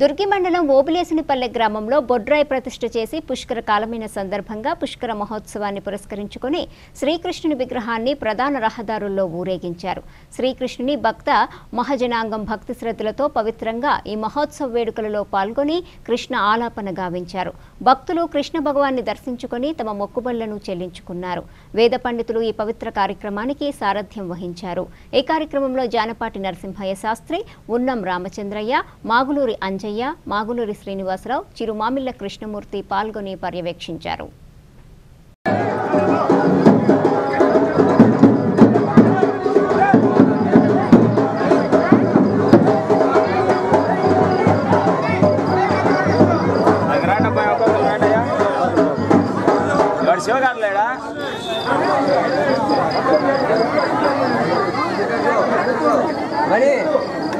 దుర్గి మండలం ఓబులేసినిపల్లె గ్రామంలో బొడ్రాయి ప్రతిష్ఠ చేసి పుష్కర కాలమైన సందర్భంగా పుష్కర మహోత్సవాన్ని పురస్కరించుకుని శ్రీకృష్ణుని విగ్రహాన్ని ప్రధాన రహదారుల్లో ఊరేగించారు. శ్రీకృష్ణుని భక్త మహజనాంగం భక్తి శ్రద్ధలతో పవిత్రంగా ఈ మహోత్సవ వేడుకలలో పాల్గొని కృష్ణ ఆలాపన గావించారు. భక్తులు కృష్ణ భగవాన్ని దర్శించుకొని తమ మొక్కుబళ్ళను చెల్లించుకున్నారు. వేద పండితులు ఈ పవిత్ర కార్యక్రమానికి సారథ్యం వహించారు. ఈ కార్యక్రమంలో జానపాటి నరసింహయ్య శాస్త్రి ఉన్నం రామచంద్రయ్య మాగులూరి రాజయ్య మాగులూరి శ్రీనివాసరావు చిరుమామిళ్ళ కృష్ణమూర్తి పాల్గొని పర్యవేక్షించారు. నాకు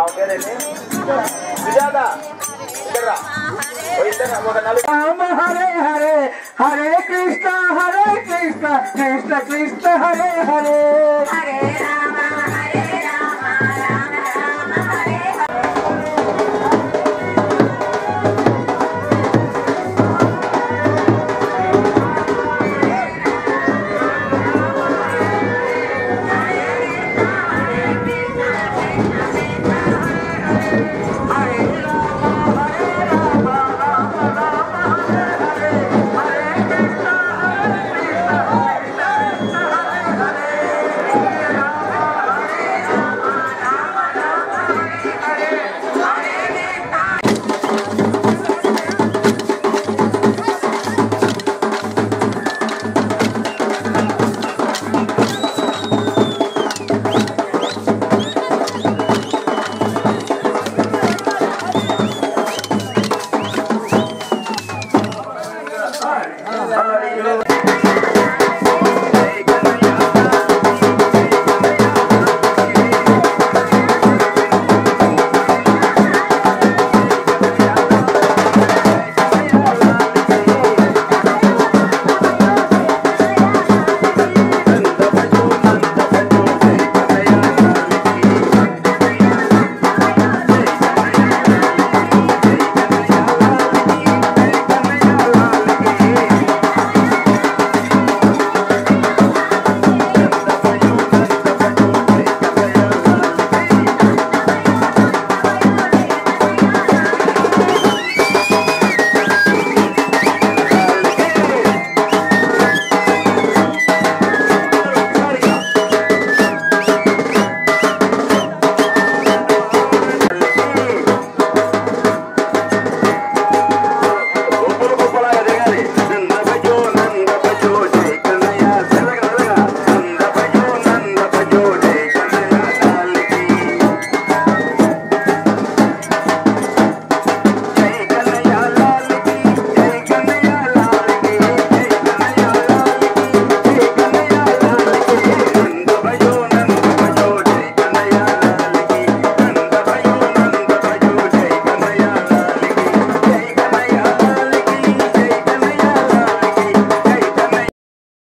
ఓకేనండి సుజాత హరే హరే హరే కృష్ణ హరే కృష్ణ కృష్ణ కృష్ణ హరే హరే హరే